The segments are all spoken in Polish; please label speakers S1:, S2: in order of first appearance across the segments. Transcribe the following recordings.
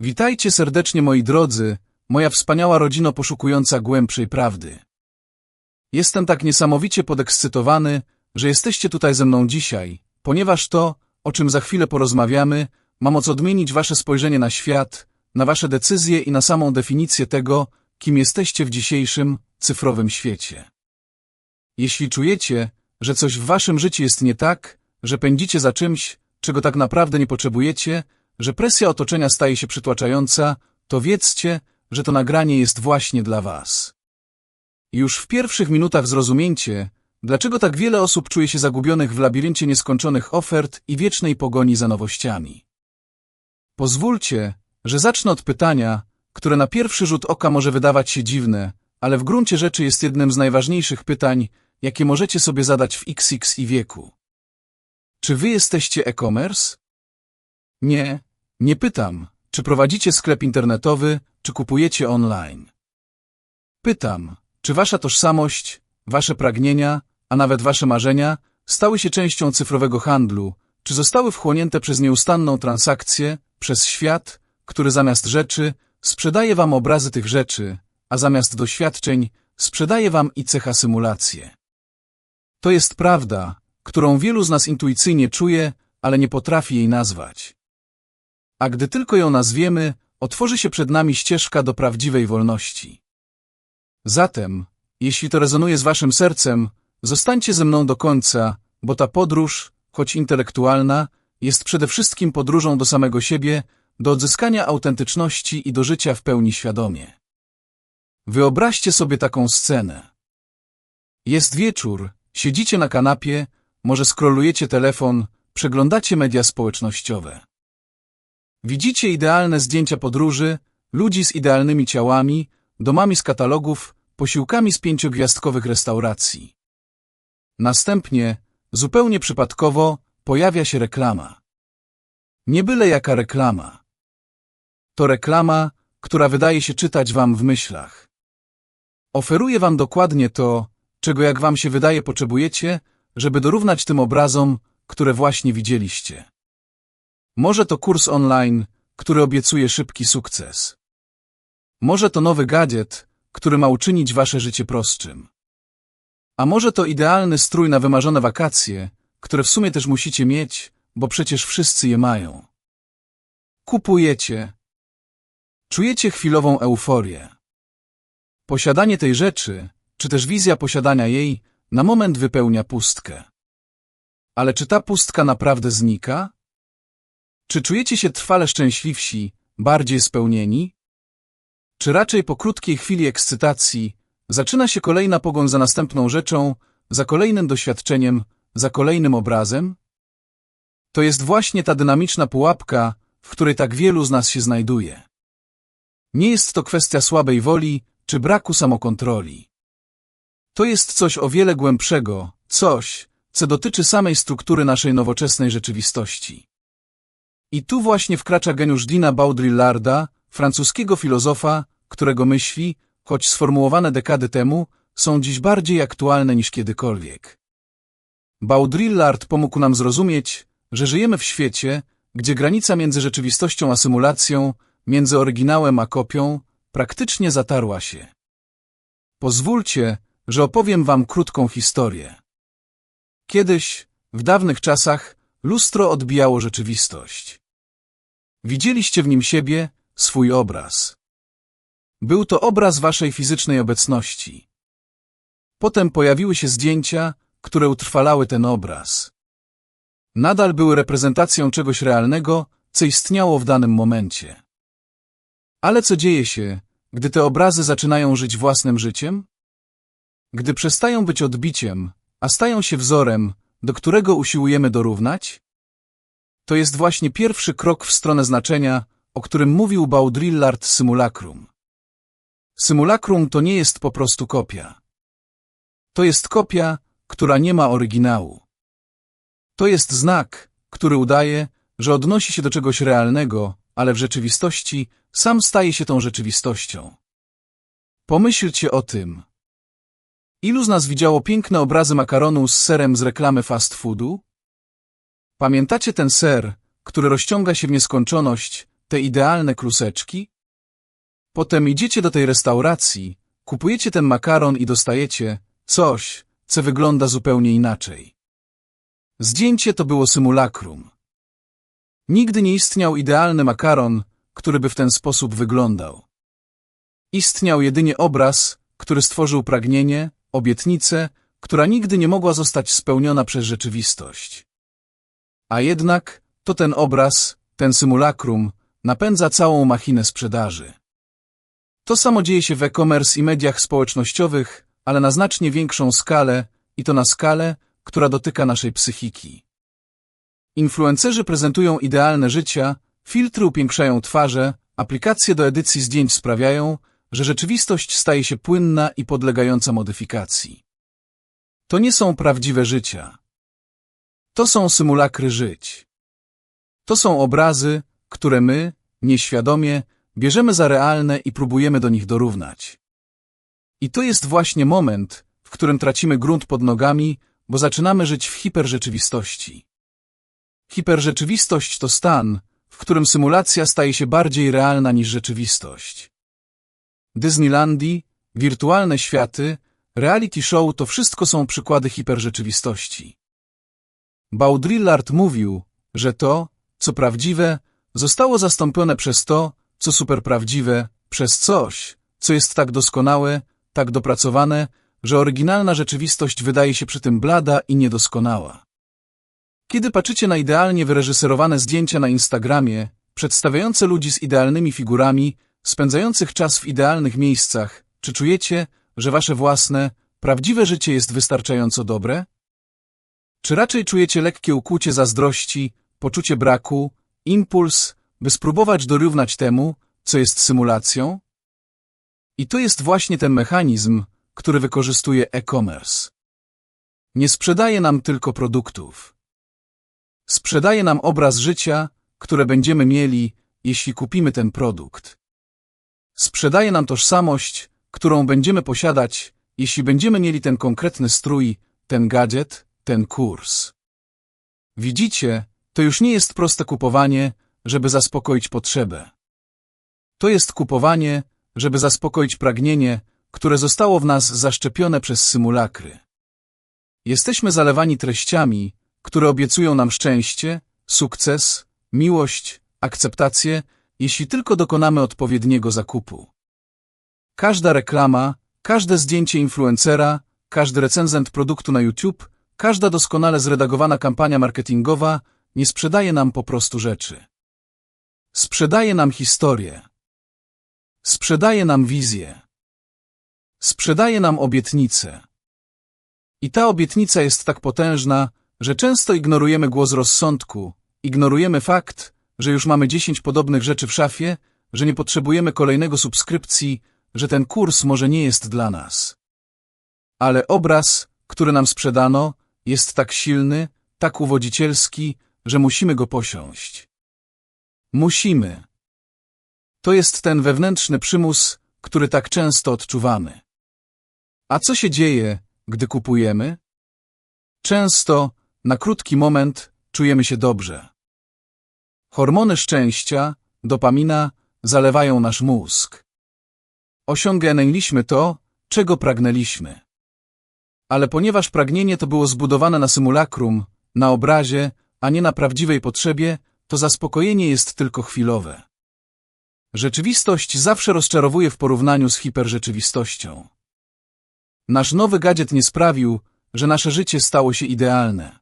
S1: Witajcie serdecznie moi drodzy, moja wspaniała rodzino poszukująca głębszej prawdy. Jestem tak niesamowicie podekscytowany, że jesteście tutaj ze mną dzisiaj, ponieważ to, o czym za chwilę porozmawiamy, ma moc odmienić wasze spojrzenie na świat, na wasze decyzje i na samą definicję tego, kim jesteście w dzisiejszym, cyfrowym świecie. Jeśli czujecie, że coś w waszym życiu jest nie tak, że pędzicie za czymś, czego tak naprawdę nie potrzebujecie, że presja otoczenia staje się przytłaczająca, to wiedzcie, że to nagranie jest właśnie dla was. Już w pierwszych minutach zrozumiecie, dlaczego tak wiele osób czuje się zagubionych w labiryncie nieskończonych ofert i wiecznej pogoni za nowościami. Pozwólcie, że zacznę od pytania, które na pierwszy rzut oka może wydawać się dziwne, ale w gruncie rzeczy jest jednym z najważniejszych pytań, jakie możecie sobie zadać w XX i wieku. Czy wy jesteście e-commerce? Nie, nie pytam, czy prowadzicie sklep internetowy, czy kupujecie online. Pytam, czy wasza tożsamość, wasze pragnienia, a nawet wasze marzenia stały się częścią cyfrowego handlu, czy zostały wchłonięte przez nieustanną transakcję, przez świat, który zamiast rzeczy sprzedaje wam obrazy tych rzeczy, a zamiast doświadczeń sprzedaje wam i cecha symulację. To jest prawda, którą wielu z nas intuicyjnie czuje, ale nie potrafi jej nazwać. A gdy tylko ją nazwiemy, otworzy się przed nami ścieżka do prawdziwej wolności. Zatem, jeśli to rezonuje z waszym sercem, zostańcie ze mną do końca, bo ta podróż, choć intelektualna, jest przede wszystkim podróżą do samego siebie, do odzyskania autentyczności i do życia w pełni świadomie. Wyobraźcie sobie taką scenę. Jest wieczór, siedzicie na kanapie, może skrolujecie telefon, przeglądacie media społecznościowe. Widzicie idealne zdjęcia podróży, ludzi z idealnymi ciałami, domami z katalogów, posiłkami z pięciogwiazdkowych restauracji. Następnie, zupełnie przypadkowo, pojawia się reklama. Nie byle jaka reklama. To reklama, która wydaje się czytać wam w myślach. Oferuje wam dokładnie to, czego jak wam się wydaje potrzebujecie, żeby dorównać tym obrazom, które właśnie widzieliście. Może to kurs online, który obiecuje szybki sukces. Może to nowy gadżet, który ma uczynić wasze życie prostszym. A może to idealny strój na wymarzone wakacje, które w sumie też musicie mieć, bo przecież wszyscy je mają. Kupujecie. Czujecie chwilową euforię. Posiadanie tej rzeczy, czy też wizja posiadania jej, na moment wypełnia pustkę. Ale czy ta pustka naprawdę znika? Czy czujecie się trwale szczęśliwsi, bardziej spełnieni? Czy raczej po krótkiej chwili ekscytacji zaczyna się kolejna pogoń za następną rzeczą, za kolejnym doświadczeniem, za kolejnym obrazem? To jest właśnie ta dynamiczna pułapka, w której tak wielu z nas się znajduje. Nie jest to kwestia słabej woli czy braku samokontroli. To jest coś o wiele głębszego, coś, co dotyczy samej struktury naszej nowoczesnej rzeczywistości. I tu właśnie wkracza geniusz Dina Baudrillarda, francuskiego filozofa, którego myśli, choć sformułowane dekady temu, są dziś bardziej aktualne niż kiedykolwiek. Baudrillard pomógł nam zrozumieć, że żyjemy w świecie, gdzie granica między rzeczywistością a symulacją, między oryginałem a kopią, praktycznie zatarła się. Pozwólcie, że opowiem wam krótką historię. Kiedyś, w dawnych czasach, lustro odbijało rzeczywistość. Widzieliście w nim siebie, swój obraz. Był to obraz waszej fizycznej obecności. Potem pojawiły się zdjęcia, które utrwalały ten obraz. Nadal były reprezentacją czegoś realnego, co istniało w danym momencie. Ale co dzieje się, gdy te obrazy zaczynają żyć własnym życiem? Gdy przestają być odbiciem, a stają się wzorem, do którego usiłujemy dorównać? To jest właśnie pierwszy krok w stronę znaczenia, o którym mówił Baudrillard Simulacrum. Simulacrum to nie jest po prostu kopia. To jest kopia, która nie ma oryginału. To jest znak, który udaje, że odnosi się do czegoś realnego, ale w rzeczywistości sam staje się tą rzeczywistością. Pomyślcie o tym. Ilu z nas widziało piękne obrazy makaronu z serem z reklamy fast foodu? Pamiętacie ten ser, który rozciąga się w nieskończoność, te idealne kluseczki? Potem idziecie do tej restauracji, kupujecie ten makaron i dostajecie coś, co wygląda zupełnie inaczej. Zdjęcie to było symulakrum. Nigdy nie istniał idealny makaron, który by w ten sposób wyglądał. Istniał jedynie obraz, który stworzył pragnienie, obietnicę, która nigdy nie mogła zostać spełniona przez rzeczywistość. A jednak to ten obraz, ten symulakrum, napędza całą machinę sprzedaży. To samo dzieje się w e-commerce i mediach społecznościowych, ale na znacznie większą skalę i to na skalę, która dotyka naszej psychiki. Influencerzy prezentują idealne życia, filtry upiększają twarze, aplikacje do edycji zdjęć sprawiają, że rzeczywistość staje się płynna i podlegająca modyfikacji. To nie są prawdziwe życia. To są symulakry żyć. To są obrazy, które my, nieświadomie, bierzemy za realne i próbujemy do nich dorównać. I to jest właśnie moment, w którym tracimy grunt pod nogami, bo zaczynamy żyć w hiperrzeczywistości. Hiperrzeczywistość to stan, w którym symulacja staje się bardziej realna niż rzeczywistość. Disneylandii, wirtualne światy, reality show to wszystko są przykłady hiperrzeczywistości. Baudrillard mówił, że to, co prawdziwe, zostało zastąpione przez to, co superprawdziwe, przez coś, co jest tak doskonałe, tak dopracowane, że oryginalna rzeczywistość wydaje się przy tym blada i niedoskonała. Kiedy patrzycie na idealnie wyreżyserowane zdjęcia na Instagramie, przedstawiające ludzi z idealnymi figurami, spędzających czas w idealnych miejscach, czy czujecie, że wasze własne, prawdziwe życie jest wystarczająco dobre? Czy raczej czujecie lekkie ukłucie zazdrości, poczucie braku, impuls, by spróbować dorównać temu, co jest symulacją? I to jest właśnie ten mechanizm, który wykorzystuje e-commerce. Nie sprzedaje nam tylko produktów. Sprzedaje nam obraz życia, które będziemy mieli, jeśli kupimy ten produkt. Sprzedaje nam tożsamość, którą będziemy posiadać, jeśli będziemy mieli ten konkretny strój, ten gadżet, ten kurs. Widzicie, to już nie jest proste kupowanie, żeby zaspokoić potrzebę. To jest kupowanie, żeby zaspokoić pragnienie, które zostało w nas zaszczepione przez symulakry. Jesteśmy zalewani treściami, które obiecują nam szczęście, sukces, miłość, akceptację, jeśli tylko dokonamy odpowiedniego zakupu. Każda reklama, każde zdjęcie influencera, każdy recenzent produktu na YouTube, każda doskonale zredagowana kampania marketingowa nie sprzedaje nam po prostu rzeczy. Sprzedaje nam historię. Sprzedaje nam wizję. Sprzedaje nam obietnicę. I ta obietnica jest tak potężna, że często ignorujemy głos rozsądku, ignorujemy fakt, że już mamy dziesięć podobnych rzeczy w szafie, że nie potrzebujemy kolejnego subskrypcji, że ten kurs może nie jest dla nas. Ale obraz, który nam sprzedano, jest tak silny, tak uwodzicielski, że musimy go posiąść. Musimy. To jest ten wewnętrzny przymus, który tak często odczuwamy. A co się dzieje, gdy kupujemy? Często, na krótki moment, czujemy się dobrze. Hormony szczęścia, dopamina, zalewają nasz mózg. Osiągnęliśmy to, czego pragnęliśmy. Ale ponieważ pragnienie to było zbudowane na symulakrum, na obrazie, a nie na prawdziwej potrzebie, to zaspokojenie jest tylko chwilowe. Rzeczywistość zawsze rozczarowuje w porównaniu z hiperrzeczywistością. Nasz nowy gadżet nie sprawił, że nasze życie stało się idealne.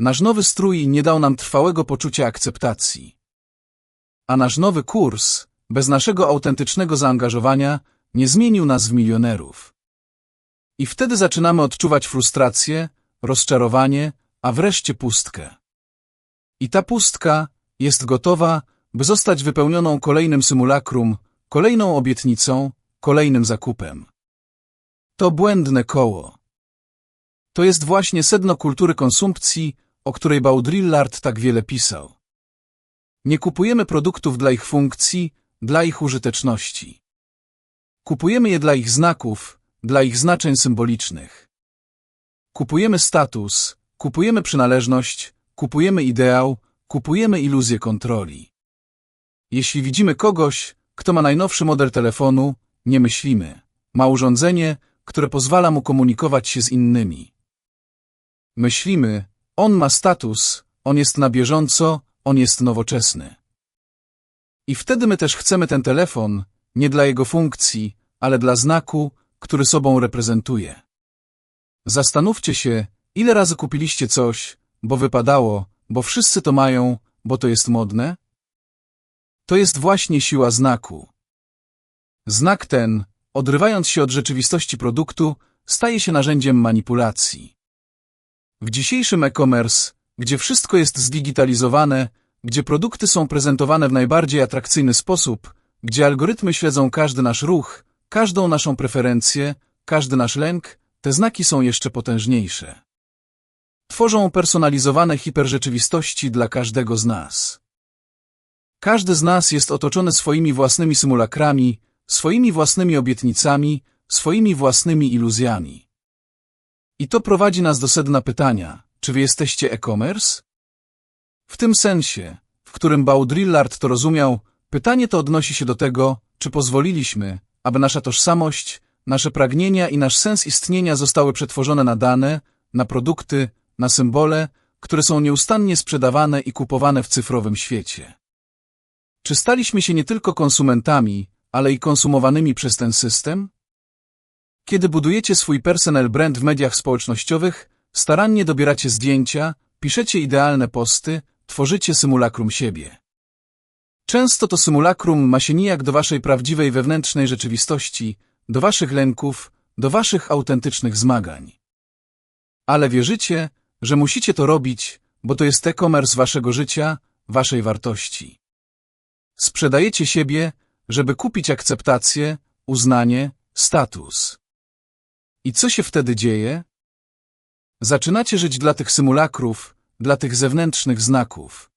S1: Nasz nowy strój nie dał nam trwałego poczucia akceptacji. A nasz nowy kurs, bez naszego autentycznego zaangażowania, nie zmienił nas w milionerów. I wtedy zaczynamy odczuwać frustrację, rozczarowanie, a wreszcie pustkę. I ta pustka jest gotowa, by zostać wypełnioną kolejnym symulakrum, kolejną obietnicą, kolejnym zakupem. To błędne koło. To jest właśnie sedno kultury konsumpcji, o której Baudrillard tak wiele pisał. Nie kupujemy produktów dla ich funkcji, dla ich użyteczności. Kupujemy je dla ich znaków, dla ich znaczeń symbolicznych. Kupujemy status, kupujemy przynależność, kupujemy ideał, kupujemy iluzję kontroli. Jeśli widzimy kogoś, kto ma najnowszy model telefonu, nie myślimy. Ma urządzenie, które pozwala mu komunikować się z innymi. Myślimy, on ma status, on jest na bieżąco, on jest nowoczesny. I wtedy my też chcemy ten telefon, nie dla jego funkcji, ale dla znaku, który sobą reprezentuje. Zastanówcie się, ile razy kupiliście coś, bo wypadało, bo wszyscy to mają, bo to jest modne? To jest właśnie siła znaku. Znak ten, odrywając się od rzeczywistości produktu, staje się narzędziem manipulacji. W dzisiejszym e-commerce, gdzie wszystko jest zdigitalizowane, gdzie produkty są prezentowane w najbardziej atrakcyjny sposób, gdzie algorytmy śledzą każdy nasz ruch, każdą naszą preferencję, każdy nasz lęk, te znaki są jeszcze potężniejsze. Tworzą personalizowane hiperrzeczywistości dla każdego z nas. Każdy z nas jest otoczony swoimi własnymi symulakrami, swoimi własnymi obietnicami, swoimi własnymi iluzjami. I to prowadzi nas do sedna pytania, czy wy jesteście e-commerce? W tym sensie, w którym Baudrillard to rozumiał, pytanie to odnosi się do tego, czy pozwoliliśmy, aby nasza tożsamość, nasze pragnienia i nasz sens istnienia zostały przetworzone na dane, na produkty, na symbole, które są nieustannie sprzedawane i kupowane w cyfrowym świecie. Czy staliśmy się nie tylko konsumentami, ale i konsumowanymi przez ten system? Kiedy budujecie swój personal brand w mediach społecznościowych, starannie dobieracie zdjęcia, piszecie idealne posty, tworzycie symulakrum siebie. Często to symulakrum ma się nijak do waszej prawdziwej wewnętrznej rzeczywistości, do waszych lęków, do waszych autentycznych zmagań. Ale wierzycie, że musicie to robić, bo to jest e-commerce waszego życia, waszej wartości. Sprzedajecie siebie, żeby kupić akceptację, uznanie, status. I co się wtedy dzieje? Zaczynacie żyć dla tych symulakrów, dla tych zewnętrznych znaków.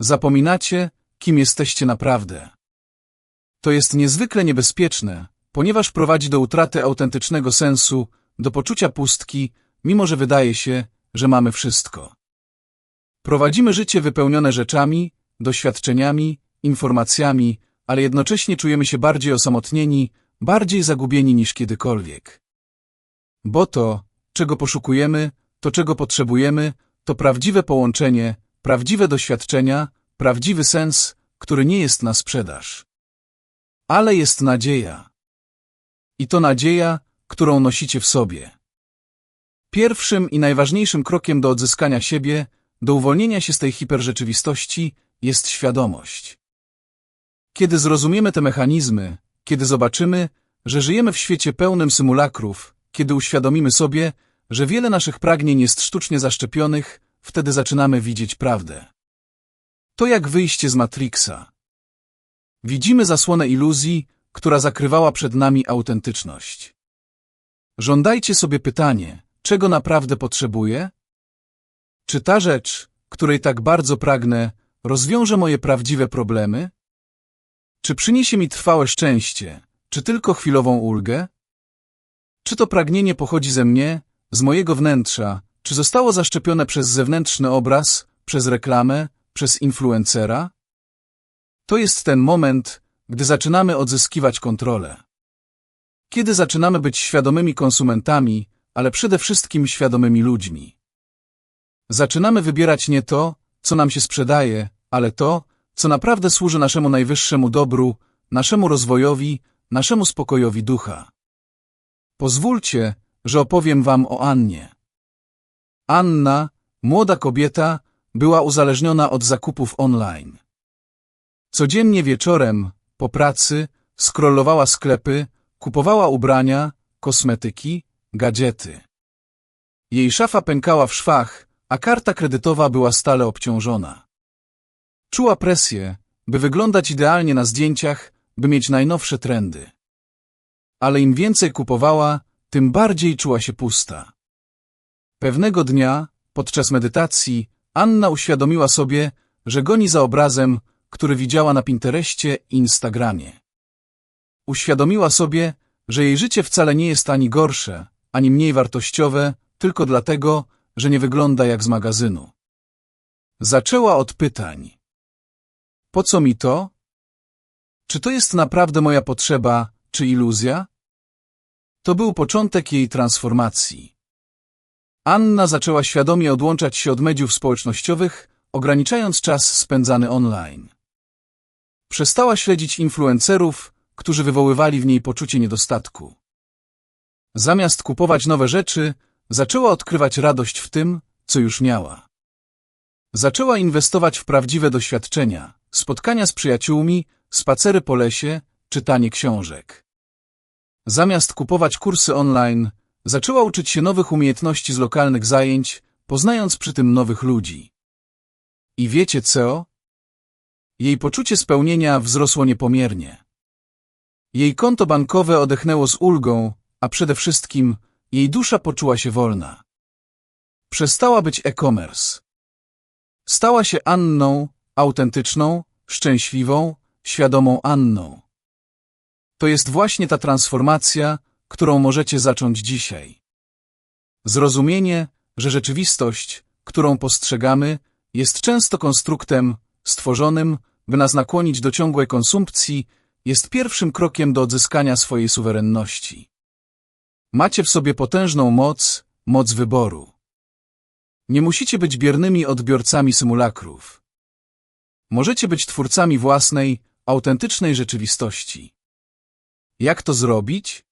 S1: Zapominacie, kim jesteście naprawdę. To jest niezwykle niebezpieczne, ponieważ prowadzi do utraty autentycznego sensu, do poczucia pustki, mimo że wydaje się, że mamy wszystko. Prowadzimy życie wypełnione rzeczami, doświadczeniami, informacjami, ale jednocześnie czujemy się bardziej osamotnieni, bardziej zagubieni niż kiedykolwiek. Bo to, czego poszukujemy, to czego potrzebujemy, to prawdziwe połączenie, prawdziwe doświadczenia, prawdziwy sens, który nie jest na sprzedaż. Ale jest nadzieja. I to nadzieja, którą nosicie w sobie. Pierwszym i najważniejszym krokiem do odzyskania siebie, do uwolnienia się z tej hiperrzeczywistości jest świadomość. Kiedy zrozumiemy te mechanizmy, kiedy zobaczymy, że żyjemy w świecie pełnym symulakrów, kiedy uświadomimy sobie, że wiele naszych pragnień jest sztucznie zaszczepionych, wtedy zaczynamy widzieć prawdę. To jak wyjście z Matrixa. Widzimy zasłonę iluzji, która zakrywała przed nami autentyczność. Żądajcie sobie pytanie, czego naprawdę potrzebuję? Czy ta rzecz, której tak bardzo pragnę, rozwiąże moje prawdziwe problemy? Czy przyniesie mi trwałe szczęście, czy tylko chwilową ulgę? Czy to pragnienie pochodzi ze mnie, z mojego wnętrza, czy zostało zaszczepione przez zewnętrzny obraz, przez reklamę, przez influencera? To jest ten moment, gdy zaczynamy odzyskiwać kontrolę. Kiedy zaczynamy być świadomymi konsumentami, ale przede wszystkim świadomymi ludźmi. Zaczynamy wybierać nie to, co nam się sprzedaje, ale to, co naprawdę służy naszemu najwyższemu dobru, naszemu rozwojowi, naszemu spokojowi ducha. Pozwólcie, że opowiem wam o Annie. Anna, młoda kobieta, była uzależniona od zakupów online. Codziennie wieczorem, po pracy, scrollowała sklepy, kupowała ubrania, kosmetyki, gadżety. Jej szafa pękała w szwach, a karta kredytowa była stale obciążona. Czuła presję, by wyglądać idealnie na zdjęciach, by mieć najnowsze trendy. Ale im więcej kupowała, tym bardziej czuła się pusta. Pewnego dnia, podczas medytacji, Anna uświadomiła sobie, że goni za obrazem, który widziała na Pinterestie i Instagramie. Uświadomiła sobie, że jej życie wcale nie jest ani gorsze, ani mniej wartościowe, tylko dlatego, że nie wygląda jak z magazynu. Zaczęła od pytań. Po co mi to? Czy to jest naprawdę moja potrzeba, czy iluzja? To był początek jej transformacji. Anna zaczęła świadomie odłączać się od mediów społecznościowych, ograniczając czas spędzany online. Przestała śledzić influencerów, którzy wywoływali w niej poczucie niedostatku. Zamiast kupować nowe rzeczy, zaczęła odkrywać radość w tym, co już miała. Zaczęła inwestować w prawdziwe doświadczenia, spotkania z przyjaciółmi, spacery po lesie, czytanie książek. Zamiast kupować kursy online, zaczęła uczyć się nowych umiejętności z lokalnych zajęć, poznając przy tym nowych ludzi. I wiecie co? Jej poczucie spełnienia wzrosło niepomiernie. Jej konto bankowe odechnęło z ulgą, a przede wszystkim jej dusza poczuła się wolna. Przestała być e-commerce. Stała się Anną, autentyczną, szczęśliwą, świadomą Anną. To jest właśnie ta transformacja, którą możecie zacząć dzisiaj. Zrozumienie, że rzeczywistość, którą postrzegamy, jest często konstruktem stworzonym, by nas nakłonić do ciągłej konsumpcji, jest pierwszym krokiem do odzyskania swojej suwerenności. Macie w sobie potężną moc, moc wyboru. Nie musicie być biernymi odbiorcami symulakrów. Możecie być twórcami własnej, autentycznej rzeczywistości. Jak to zrobić?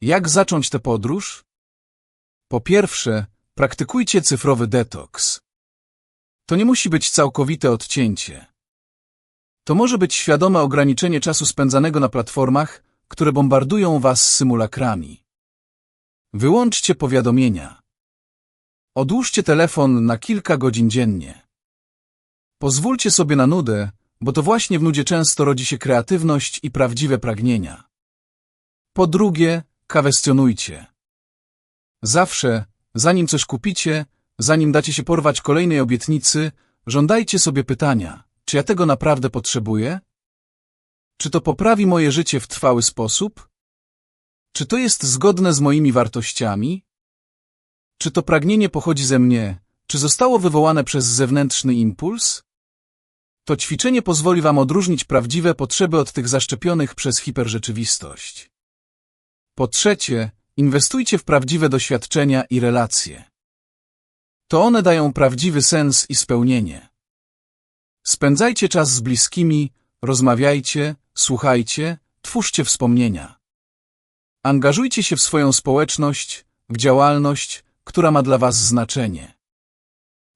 S1: Jak zacząć tę podróż? Po pierwsze, praktykujcie cyfrowy detoks. To nie musi być całkowite odcięcie. To może być świadome ograniczenie czasu spędzanego na platformach, które bombardują was symulakrami. Wyłączcie powiadomienia. Odłóżcie telefon na kilka godzin dziennie. Pozwólcie sobie na nudę, bo to właśnie w nudzie często rodzi się kreatywność i prawdziwe pragnienia. Po drugie, kwestionujcie. Zawsze, zanim coś kupicie, zanim dacie się porwać kolejnej obietnicy, żądajcie sobie pytania, czy ja tego naprawdę potrzebuję? Czy to poprawi moje życie w trwały sposób? Czy to jest zgodne z moimi wartościami? Czy to pragnienie pochodzi ze mnie, czy zostało wywołane przez zewnętrzny impuls? To ćwiczenie pozwoli Wam odróżnić prawdziwe potrzeby od tych zaszczepionych przez hiperrzeczywistość. Po trzecie, inwestujcie w prawdziwe doświadczenia i relacje. To one dają prawdziwy sens i spełnienie. Spędzajcie czas z bliskimi, rozmawiajcie, słuchajcie, twórzcie wspomnienia. Angażujcie się w swoją społeczność, w działalność, która ma dla Was znaczenie.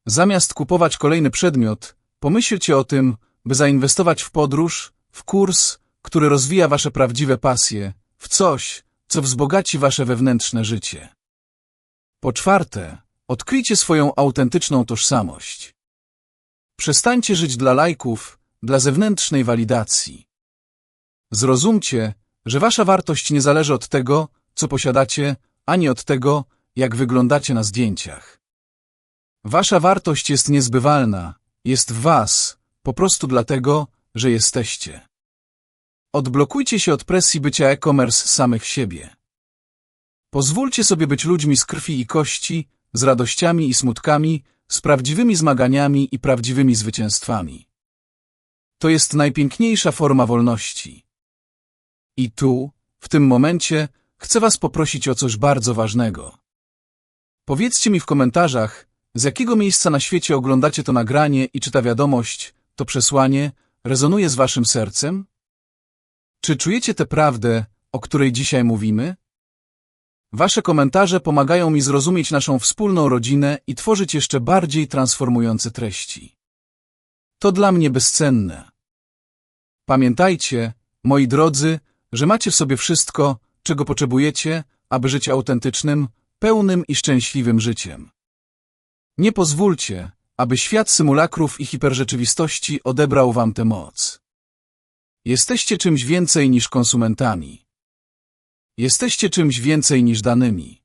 S1: Zamiast kupować kolejny przedmiot, pomyślcie o tym, by zainwestować w podróż, w kurs, który rozwija Wasze prawdziwe pasje, w coś, co wzbogaci Wasze wewnętrzne życie. Po czwarte, odkryjcie swoją autentyczną tożsamość. Przestańcie żyć dla lajków, dla zewnętrznej walidacji. Zrozumcie, że Wasza wartość nie zależy od tego, co posiadacie, ani od tego, jak wyglądacie na zdjęciach. Wasza wartość jest niezbywalna, jest w Was, po prostu dlatego, że jesteście. Odblokujcie się od presji bycia e-commerce samych siebie. Pozwólcie sobie być ludźmi z krwi i kości, z radościami i smutkami, z prawdziwymi zmaganiami i prawdziwymi zwycięstwami. To jest najpiękniejsza forma wolności. I tu, w tym momencie, chcę Was poprosić o coś bardzo ważnego. Powiedzcie mi w komentarzach, z jakiego miejsca na świecie oglądacie to nagranie i czy ta wiadomość, to przesłanie, rezonuje z Waszym sercem? Czy czujecie tę prawdę, o której dzisiaj mówimy? Wasze komentarze pomagają mi zrozumieć naszą wspólną rodzinę i tworzyć jeszcze bardziej transformujące treści. To dla mnie bezcenne. Pamiętajcie, moi drodzy, że macie w sobie wszystko, czego potrzebujecie, aby żyć autentycznym, pełnym i szczęśliwym życiem. Nie pozwólcie, aby świat symulakrów i hiperrzeczywistości odebrał wam tę moc. Jesteście czymś więcej niż konsumentami. Jesteście czymś więcej niż danymi.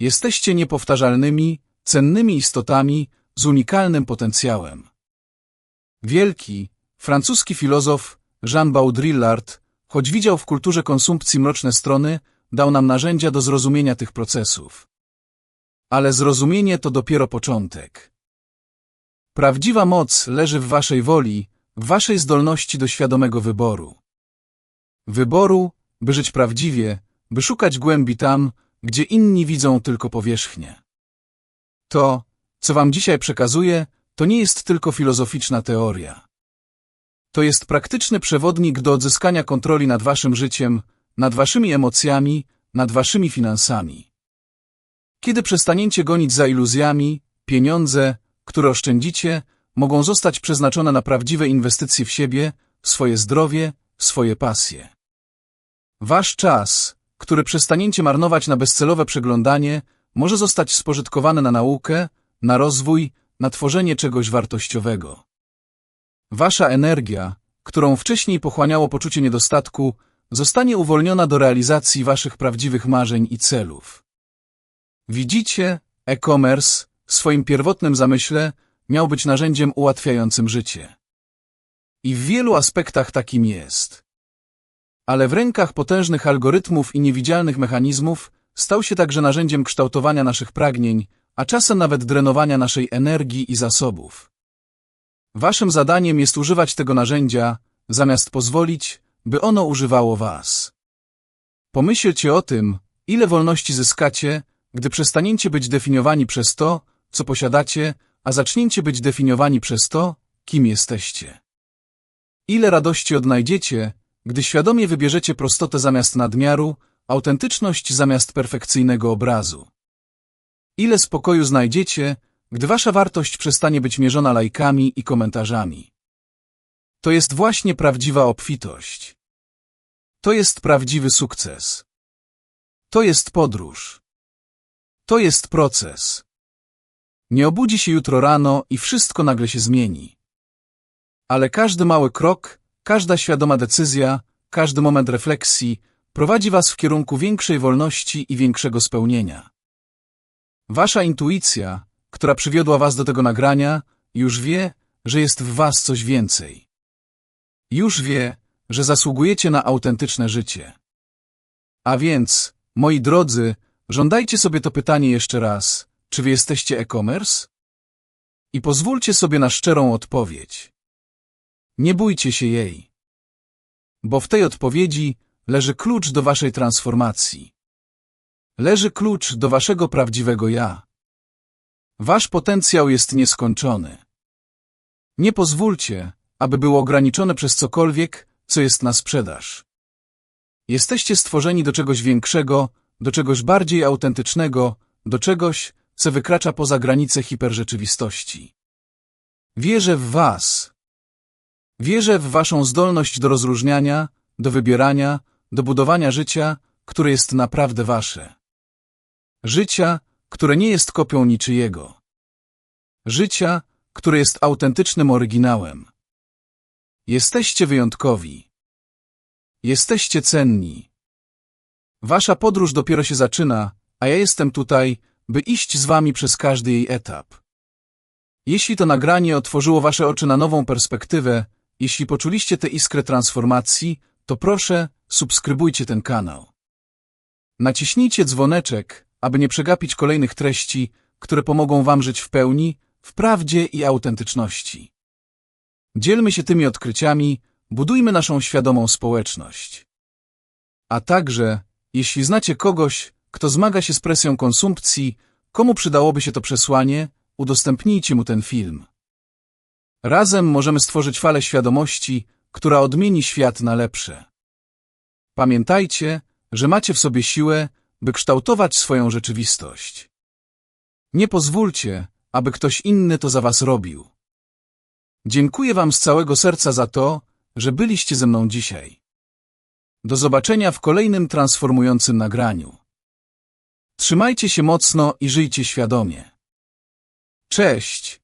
S1: Jesteście niepowtarzalnymi, cennymi istotami z unikalnym potencjałem. Wielki, francuski filozof Jean Baudrillard, choć widział w kulturze konsumpcji mroczne strony, dał nam narzędzia do zrozumienia tych procesów. Ale zrozumienie to dopiero początek. Prawdziwa moc leży w waszej woli, w waszej zdolności do świadomego wyboru. Wyboru, by żyć prawdziwie, by szukać głębi tam, gdzie inni widzą tylko powierzchnię. To, co wam dzisiaj przekazuję, to nie jest tylko filozoficzna teoria. To jest praktyczny przewodnik do odzyskania kontroli nad waszym życiem, nad waszymi emocjami, nad waszymi finansami. Kiedy przestaniecie gonić za iluzjami, pieniądze, które oszczędzicie, mogą zostać przeznaczone na prawdziwe inwestycje w siebie, w swoje zdrowie, w swoje pasje. Wasz czas, który przestaniecie marnować na bezcelowe przeglądanie, może zostać spożytkowany na naukę, na rozwój, na tworzenie czegoś wartościowego. Wasza energia, którą wcześniej pochłaniało poczucie niedostatku, zostanie uwolniona do realizacji waszych prawdziwych marzeń i celów. Widzicie, e-commerce w swoim pierwotnym zamyśle miał być narzędziem ułatwiającym życie. I w wielu aspektach takim jest. Ale w rękach potężnych algorytmów i niewidzialnych mechanizmów stał się także narzędziem kształtowania naszych pragnień, a czasem nawet drenowania naszej energii i zasobów. Waszym zadaniem jest używać tego narzędzia, zamiast pozwolić, by ono używało was. Pomyślcie o tym, ile wolności zyskacie, gdy przestaniecie być definiowani przez to, co posiadacie, a zaczniecie być definiowani przez to, kim jesteście. Ile radości odnajdziecie, gdy świadomie wybierzecie prostotę zamiast nadmiaru, autentyczność zamiast perfekcyjnego obrazu. Ile spokoju znajdziecie, gdy wasza wartość przestanie być mierzona lajkami i komentarzami. To jest właśnie prawdziwa obfitość. To jest prawdziwy sukces. To jest podróż. To jest proces. Nie obudzi się jutro rano i wszystko nagle się zmieni. Ale każdy mały krok, każda świadoma decyzja, każdy moment refleksji prowadzi was w kierunku większej wolności i większego spełnienia. Wasza intuicja, która przywiodła was do tego nagrania, już wie, że jest w was coś więcej. Już wie, że zasługujecie na autentyczne życie. A więc, moi drodzy, żądajcie sobie to pytanie jeszcze raz. Czy wy jesteście e-commerce? I pozwólcie sobie na szczerą odpowiedź. Nie bójcie się jej. Bo w tej odpowiedzi leży klucz do waszej transformacji. Leży klucz do waszego prawdziwego ja. Wasz potencjał jest nieskończony. Nie pozwólcie, aby było ograniczone przez cokolwiek, co jest na sprzedaż. Jesteście stworzeni do czegoś większego, do czegoś bardziej autentycznego, do czegoś, co wykracza poza granice hiperrzeczywistości. Wierzę w was. Wierzę w waszą zdolność do rozróżniania, do wybierania, do budowania życia, które jest naprawdę wasze. Życia, które nie jest kopią niczyjego. Życia, które jest autentycznym oryginałem. Jesteście wyjątkowi. Jesteście cenni. Wasza podróż dopiero się zaczyna, a ja jestem tutaj, by iść z wami przez każdy jej etap. Jeśli to nagranie otworzyło wasze oczy na nową perspektywę, jeśli poczuliście tę iskrę transformacji, to proszę, subskrybujcie ten kanał. Naciśnijcie dzwoneczek, aby nie przegapić kolejnych treści, które pomogą wam żyć w pełni, w prawdzie i autentyczności. Dzielmy się tymi odkryciami, budujmy naszą świadomą społeczność. A także, jeśli znacie kogoś, kto zmaga się z presją konsumpcji, komu przydałoby się to przesłanie, udostępnijcie mu ten film. Razem możemy stworzyć falę świadomości, która odmieni świat na lepsze. Pamiętajcie, że macie w sobie siłę, by kształtować swoją rzeczywistość. Nie pozwólcie, aby ktoś inny to za was robił. Dziękuję wam z całego serca za to, że byliście ze mną dzisiaj. Do zobaczenia w kolejnym transformującym nagraniu. Trzymajcie się mocno i żyjcie świadomie. Cześć!